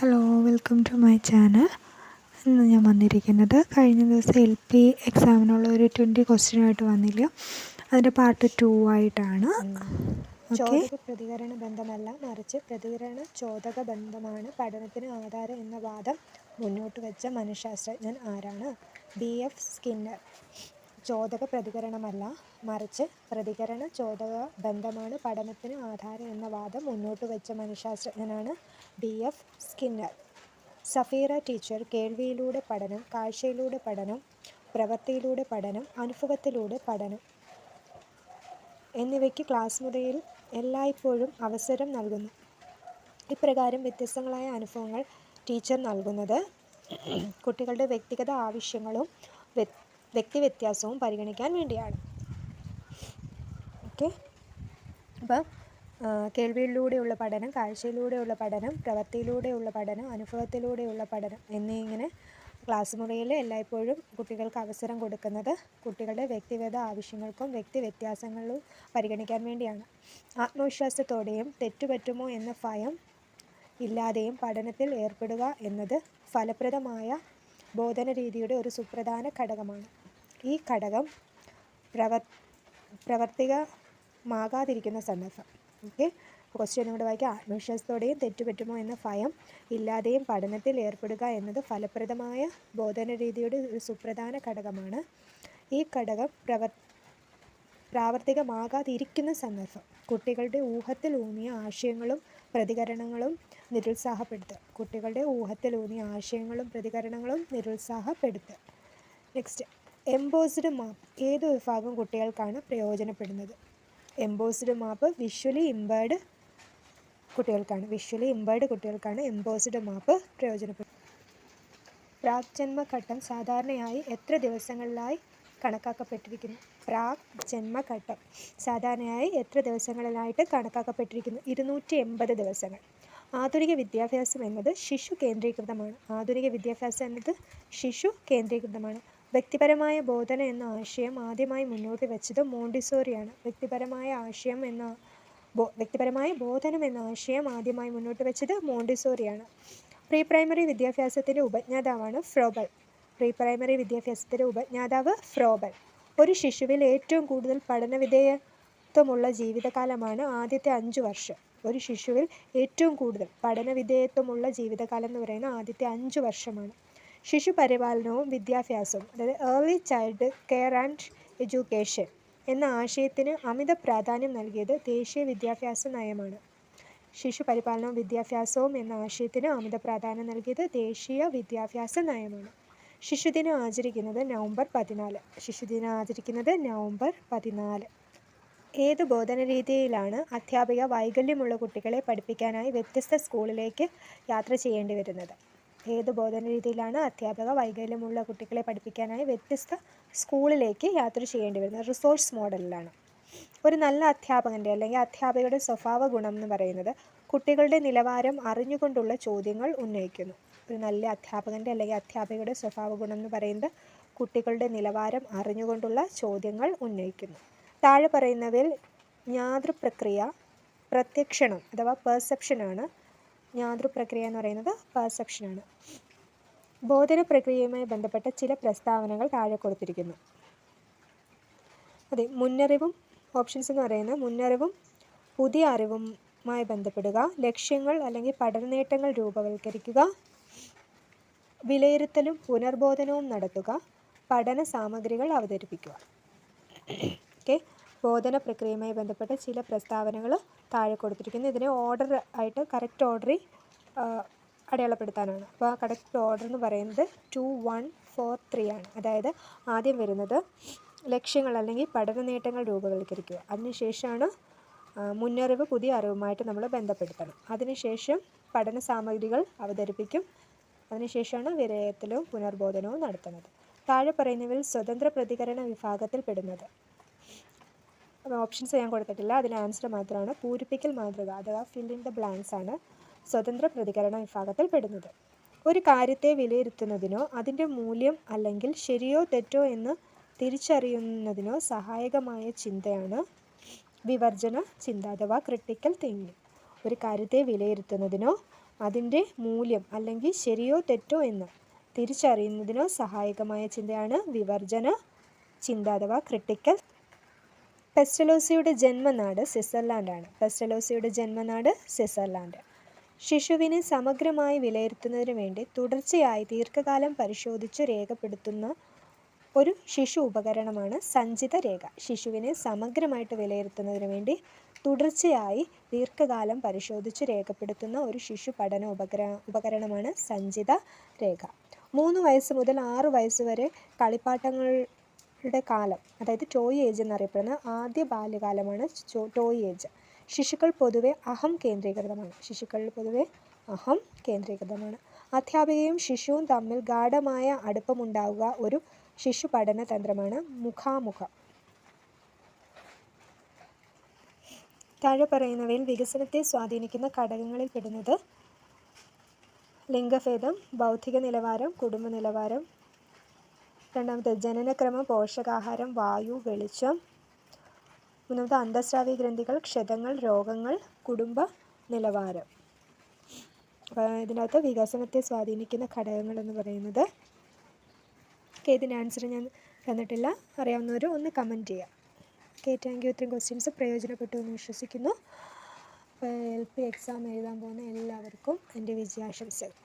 Hello welcome to my channel ഇന്ന് ഞാൻ വന്നിരിക്കുന്നത് കഴിഞ്ഞ ദിവസം എൽ പി എക്സാമിനുള്ള ഒരു ട്വന്റി ക്വസ്റ്റ്യനായിട്ട് വന്നില്ല. അതിന്റെ പാർട്ട് ടു ആയിട്ടാണ്. ഓക്കെ പ്രതികരണ ബന്ധമല്ല മറിച്ച് പ്രതികരണ ചോദക ബന്ധമാണ്. പഠനത്തിന് ആധാരം എന്ന വാദം മുന്നോട്ട് വെച്ച മനഃശാസ്ത്രജ്ഞൻ ആരാണ്? ബി എഫ് സ്കിന്നർ ചോദക പ്രതികരണമല്ല മറിച്ച് പ്രതികരണ ചോദക ബന്ധമാണ് പഠനത്തിന് ആധാരം എന്ന വാദം മുന്നോട്ട് വെച്ച മനഃശാസ്ത്രജ്ഞനാണ് D F. Skinner. Safeera teacher കേൾവിയിലൂടെ പഠനം കാഴ്ചയിലൂടെ പഠനം പ്രവൃത്തിയിലൂടെ പഠനം അനുഭവത്തിലൂടെ പഠനം എന്നിവയ്ക്ക് ക്ലാസ് മുറിയിൽ എല്ലായ്പ്പോഴും അവസരം നൽകുന്നു. ഇപ്രകാരം വ്യത്യസ്തങ്ങളായ അനുഭവങ്ങൾ ടീച്ചർ നൽകുന്നത്. കുട്ടികളുടെ വ്യക്തിഗത ആവശ്യങ്ങളും വ്യക്തിവ്യത്യാസവും പരിഗണിക്കാൻ വേണ്ടിയാണ്. ഓക്കെ അപ്പം കേൾവിയിലൂടെയുള്ള പഠനം കാഴ്ചയിലൂടെയുള്ള പഠനം പ്രവൃത്തിയിലൂടെയുള്ള പഠനം അനുഭവത്തിലൂടെയുള്ള പഠനം എന്നിങ്ങനെ ക്ലാസ് മുറിയിൽ എല്ലായ്പ്പോഴും കുട്ടികൾക്ക് അവസരം കൊടുക്കുന്നത് കുട്ടികളുടെ വ്യക്തിഗത ആവശ്യങ്ങൾക്കും വ്യക്തി വ്യത്യാസങ്ങളും പരിഗണിക്കാൻ വേണ്ടിയാണ്. ആത്മവിശ്വാസത്തോടെയും തെറ്റുപറ്റുമോ എന്ന ഭയം ഇല്ലാതെയും പഠനത്തിൽ ഏർപ്പെടുക എന്നത് ഫലപ്രദമായ ബോധന രീതിയുടെ ഒരു സുപ്രധാന ഘടകമാണ്. ഈ ഘടകം പ്രവർ പ്രവർത്തികമാകാതിരിക്കുന്ന സന്ദർഭം. ഓക്കെ? ക്വസ്റ്റ്യൻ കൂടെ വായിക്കുക ആത്മവിശ്വാസത്തോടെയും തെറ്റുപറ്റുമോ എന്ന ഭയം ഇല്ലാതെയും പഠനത്തിൽ ഏർപ്പെടുക എന്നത് ഫലപ്രദമായ ബോധന രീതിയുടെ ഒരു സുപ്രധാന ഘടകമാണ്. ഈ ഘടകം പ്രവർ പ്രാവർത്തികമാകാതിരിക്കുന്ന സന്ദർഭം. കുട്ടികളുടെ ഊഹത്തിൽ ഊന്നിയ ആശയങ്ങളും പ്രതികരണങ്ങളും നിരുത്സാഹപ്പെടുത്തുക. കുട്ടികളുടെ ഊഹത്തിൽ ഊന്നിയ ആശയങ്ങളും പ്രതികരണങ്ങളും നിരുത്സാഹപ്പെടുത്തുക. നെക്സ്റ്റ് എംബോസ്ഡ് മാപ്പ് ഏത് വിഭാഗം കുട്ടികൾക്കാണ് പ്രയോജനപ്പെടുന്നത്? എംബോസ്ഡ് മാപ്പ് വിഷ്വലി ഇമ്പേർഡ് കുട്ടികൾക്കാണ്. വിഷ്വലി ഇമ്പേർഡ് കുട്ടികൾക്കാണ് എംബോസ്ഡ് മാപ്പ് പ്രയോജനപ്പെടുന്നത്. പ്രാക് ജന്മഘട്ടം സാധാരണയായി എത്ര ദിവസങ്ങളിലായി കണക്കാക്കപ്പെട്ടിരിക്കുന്നു? പ്രാക് ജന്മഘട്ടം സാധാരണയായി എത്ര ദിവസങ്ങളിലായിട്ട് കണക്കാക്കപ്പെട്ടിരിക്കുന്നു? ഇരുന്നൂറ്റി എൺപത് ദിവസങ്ങൾ. ആധുനിക വിദ്യാഭ്യാസം എന്നത് ശിശു കേന്ദ്രീകൃതമാണ്. ആധുനിക വിദ്യാഭ്യാസം എന്നത് ശിശു കേന്ദ്രീകൃതമാണ്. വ്യക്തിപരമായ ബോധന എന്ന ആശയം ആദ്യമായി മുന്നോട്ട് വെച്ചത് മോണ്ടിസോറിയാണ്. വ്യക്തിപരമായ ആശയം എന്ന വ്യക്തിപരമായ ബോധനം എന്ന ആശയം ആദ്യമായി മുന്നോട്ട് വെച്ചത് മോണ്ടിസോറിയാണ്. പ്രീ പ്രൈമറി വിദ്യാഭ്യാസത്തിന്റെ ഉപജ്ഞാതാവാണ് ഫ്രോബൽ. പ്രീ പ്രൈമറി വിദ്യാഭ്യാസത്തിന്റെ ഉപജ്ഞാതാവ് ഫ്രോബൽ. ഒരു ശിശുവിൽ ഏറ്റവും കൂടുതൽ പഠനവിധേയത്വമുള്ള ജീവിതകാലമാണ് ആദ്യത്തെ അഞ്ച് വർഷം. ഒരു ശിശുവിൽ ഏറ്റവും കൂടുതൽ പഠനവിധേയത്വമുള്ള ജീവിതകാലം എന്ന് പറയുന്നത് ആദ്യത്തെ അഞ്ച് വർഷമാണ്. ശിശു പരിപാലനവും വിദ്യാഭ്യാസവും അതായത് early child care and education എന്ന ആശയത്തിന് അമിത പ്രാധാന്യം നൽകിയത് ദേശീയ വിദ്യാഭ്യാസ നയമാണ്. ശിശു പരിപാലനവും വിദ്യാഭ്യാസവും എന്ന ആശയത്തിന് അമിത പ്രാധാന്യം നൽകിയത് ദേശീയ വിദ്യാഭ്യാസ നയമാണ്. ശിശുദിനം ആചരിക്കുന്നത് നവംബർ പതിനാല്. ശിശുദിനം ആചരിക്കുന്നത് നവംബർ പതിനാല്. ഏത് ബോധന രീതിയിലാണ് അധ്യാപിക വൈകല്യമുള്ള കുട്ടികളെ പഠിപ്പിക്കാനായി വ്യത്യസ്ത സ്കൂളിലേക്ക് യാത്ര ചെയ്യേണ്ടി വരുന്നത്? ഏത് ബോധന രീതിയിലാണ് അധ്യാപക വൈകല്യമുള്ള കുട്ടികളെ പഠിപ്പിക്കാനായി വ്യത്യസ്ത സ്കൂളിലേക്ക് യാത്ര ചെയ്യേണ്ടി വരുന്നത്. റിസോഴ്സ് മോഡലിലാണ്. ഒരു നല്ല അധ്യാപകന്റെ അല്ലെങ്കിൽ അധ്യാപകയുടെ സ്വഭാവ ഗുണം എന്ന് പറയുന്നത് കുട്ടികളുടെ നിലവാരം അറിഞ്ഞുകൊണ്ടുള്ള ചോദ്യങ്ങൾ ഉന്നയിക്കുന്നു. ഒരു നല്ല അധ്യാപകന്റെ അല്ലെങ്കിൽ അധ്യാപകയുടെ സ്വഭാവ ഗുണം എന്ന് പറയുന്നത് കുട്ടികളുടെ നിലവാരം അറിഞ്ഞുകൊണ്ടുള്ള ചോദ്യങ്ങൾ ഉന്നയിക്കുന്നു. താഴെ പറയുന്നവയിൽ ജ്ഞാതൃപ്രക്രിയ പ്രത്യക്ഷണം അഥവാ പെർസെപ്ഷനാണ് ജ്ഞാതൃപ്രക്രിയ എന്ന് പറയുന്നത് പെർസെപ്ഷനാണ് ബോധന പ്രക്രിയയുമായി ബന്ധപ്പെട്ട ചില പ്രസ്താവനകൾ താഴെ കൊടുത്തിരിക്കുന്നു. അതെ മുന്നറിവും ഓപ്ഷൻസ് എന്ന് പറയുന്നത് മുന്നറിവും പുതിയ അറിവുമായി ബന്ധപ്പെടുക ലക്ഷ്യങ്ങൾ അല്ലെങ്കിൽ പഠന നേട്ടങ്ങൾ രൂപവൽക്കരിക്കുക വിലയിരുത്തലും പുനർബോധനവും നടത്തുക പഠന സാമഗ്രികൾ അവതരിപ്പിക്കുക. ഓക്കെ ബോധന പ്രക്രിയയുമായി ബന്ധപ്പെട്ട ചില പ്രസ്താവനകൾ താഴെ കൊടുത്തിരിക്കുന്നു. ഇതിനെ ഓർഡർ ആയിട്ട് കറക്റ്റ് ഓർഡറിൽ അടയാളപ്പെടുത്താനാണ്. അപ്പോൾ ആ കറക്റ്റ് ഓർഡർ എന്ന് പറയുന്നത് ടു വൺ ഫോർ ത്രീ ആണ്. അതായത് ആദ്യം വരുന്നത് ലക്ഷ്യങ്ങൾ അല്ലെങ്കിൽ പഠന നേട്ടങ്ങൾ രൂപവൽക്കരിക്കുക. അതിനുശേഷമാണ് മുന്നറിവ് പുതിയ അറിവുമായിട്ട് നമ്മൾ ബന്ധപ്പെടുത്തണം. അതിനുശേഷം പഠന സാമഗ്രികൾ അവതരിപ്പിക്കും. അതിനുശേഷമാണ് വിരയത്തിലും പുനർബോധനവും നടത്തുന്നത്. താഴെ പറയുന്നവയിൽ സ്വതന്ത്ര പ്രതികരണ വിഭാഗത്തിൽ പെടുന്നത്. ഓപ്ഷൻസ് ഞാൻ കൊടുത്തിട്ടില്ല. അതിന് ആൻസർ മാത്രമാണ്. പൂരിപ്പിക്കൽ മാതൃക അഥവാ ഫിൽ ഇൻ ദ ബ്ലാങ്ക്സ് ആണ് സ്വതന്ത്ര പ്രതികരണ വിഭാഗത്തിൽ പെടുന്നത്. ഒരു കാര്യത്തെ വിലയിരുത്തുന്നതിനോ അതിന്റെ മൂല്യം അല്ലെങ്കിൽ ശരിയോ തെറ്റോ എന്ന് തിരിച്ചറിയുന്നതിനോ സഹായകമായ ചിന്തയാണ് വിവർജന ചിന്ത അഥവാ ക്രിട്ടിക്കൽ തിങ്കിങ് ഒരു കാര്യത്തെ വിലയിരുത്തുന്നതിനോ അതിന്റെ മൂല്യം അല്ലെങ്കിൽ ശരിയോ തെറ്റോ എന്ന് തിരിച്ചറിയുന്നതിനോ സഹായകമായ ചിന്തയാണ് വിവർജന ചിന്ത അഥവാ ക്രിട്ടിക്കൽ പെസ്റ്റലോസിയുടെ ജന്മനാട് സ്വിറ്റ്സർലാൻഡാണ്. പെസ്റ്റലോസിയുടെ ജന്മനാട് സ്വിറ്റ്സർലാൻഡ്. ശിശുവിനെ സമഗ്രമായി വിലയിരുത്തുന്നതിന് വേണ്ടി തുടർച്ചയായി ദീർഘകാലം പരിശോധിച്ച് രേഖപ്പെടുത്തുന്ന ഒരു ശിശു ഉപകരണമാണ് സഞ്ചിത രേഖ. ശിശുവിനെ സമഗ്രമായിട്ട് വിലയിരുത്തുന്നതിന് വേണ്ടി തുടർച്ചയായി ദീർഘകാലം പരിശോധിച്ച് രേഖപ്പെടുത്തുന്ന ഒരു ശിശു പഠന ഉപകര ഉപകരണമാണ് സഞ്ചിത രേഖ. മൂന്ന് വയസ്സ് മുതൽ ആറ് വയസ്സ് വരെ കളിപ്പാട്ടങ്ങളുടെ കാലം അതായത് ടോയ് ഏജ് എന്നറിയപ്പെടുന്ന ആദ്യ ബാല്യകാലമാണ് ടോയ് ഏജ്. ശിശുക്കൾ പൊതുവെ അഹം കേന്ദ്രീകൃതമാണ്. ശിശുക്കൾ പൊതുവെ അഹം കേന്ദ്രീകൃതമാണ്. അധ്യാപികയും ശിശുവും തമ്മിൽ ഗാഠമായ അടുപ്പമുണ്ടാവുക ഒരു ശിശു പഠന തന്ത്രമാണ് മുഖാമുഖം. താഴെ പറയുന്നവയിൽ വികസനത്തെ സ്വാധീനിക്കുന്ന ഘടകങ്ങളിൽ പെടുന്നത് ലിംഗഭേദം ബൗദ്ധിക നിലവാരം കുടുംബ നിലവാരം രണ്ടാമത്തെ ജനനക്രമം പോഷകാഹാരം വായു വെളിച്ചം. മൂന്നാമത്തെ അന്തസ്രാവി ഗ്രന്ഥികൾ ക്ഷതങ്ങൾ രോഗങ്ങൾ കുടുംബ നിലവാരം. ഇതിനകത്ത് വികസനത്തെ സ്വാധീനിക്കുന്ന ഘടകങ്ങൾ എന്ന് പറയുന്നത് ഓക്കെ ഇതിന്റെ ആൻസർ ഞാൻ തന്നിട്ടില്ല. അറിയാവുന്നവർ ഒന്ന് കമന്റ് ചെയ്യാം. ഓക്കെ താങ്ക് യു ഇത്രയും ക്വസ്റ്റ്യൻസ് പ്രയോജനപ്പെട്ടു എന്ന് വിശ്വസിക്കുന്നു. എൽ പി എക്സാം എഴുതാൻ പോകുന്ന എല്ലാവർക്കും എന്റെ വിജയാശംസകൾ.